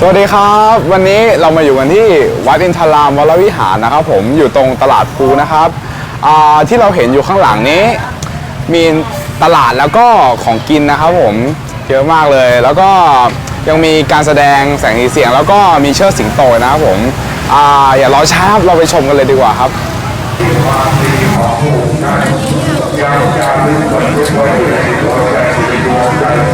สวัสดีครับ วันนี้เรามาอยู่กันที่วัดอินทรามวรวิหารนะครับ ผมอยู่ตรงตลาดภูนะครับที่เราเห็นอยู่ข้างหลังนี้ มีตลาดแล้วก็ของกินนะครับ ผมเยอะมากเลย แล้วก็ยังมีการแสดงแสงสีเสียง แล้วก็มีเชิดสิงโตนะครับผมออย่ารอช้าเราไปชมกันเลยดีกว่าครับแล้ว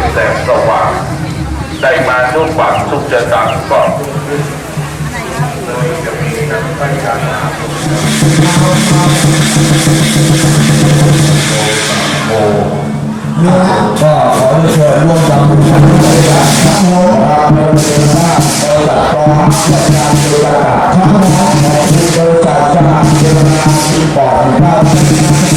เป็นแสงสว่างได้มาทุกฝักทุกจะตังก็โดยจะมีน้ำไฟการน้ำโอ้ก็ขอเชิญร่วมทำบุญกันด้วยกันนะโมอาเมนเตนะโอตัสโตหะสัจจังตุตะทั้งหมดในที่โดจัดสหัสเจรนาที่ปอดข้า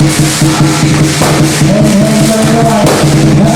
Vem, vem, vem, vem.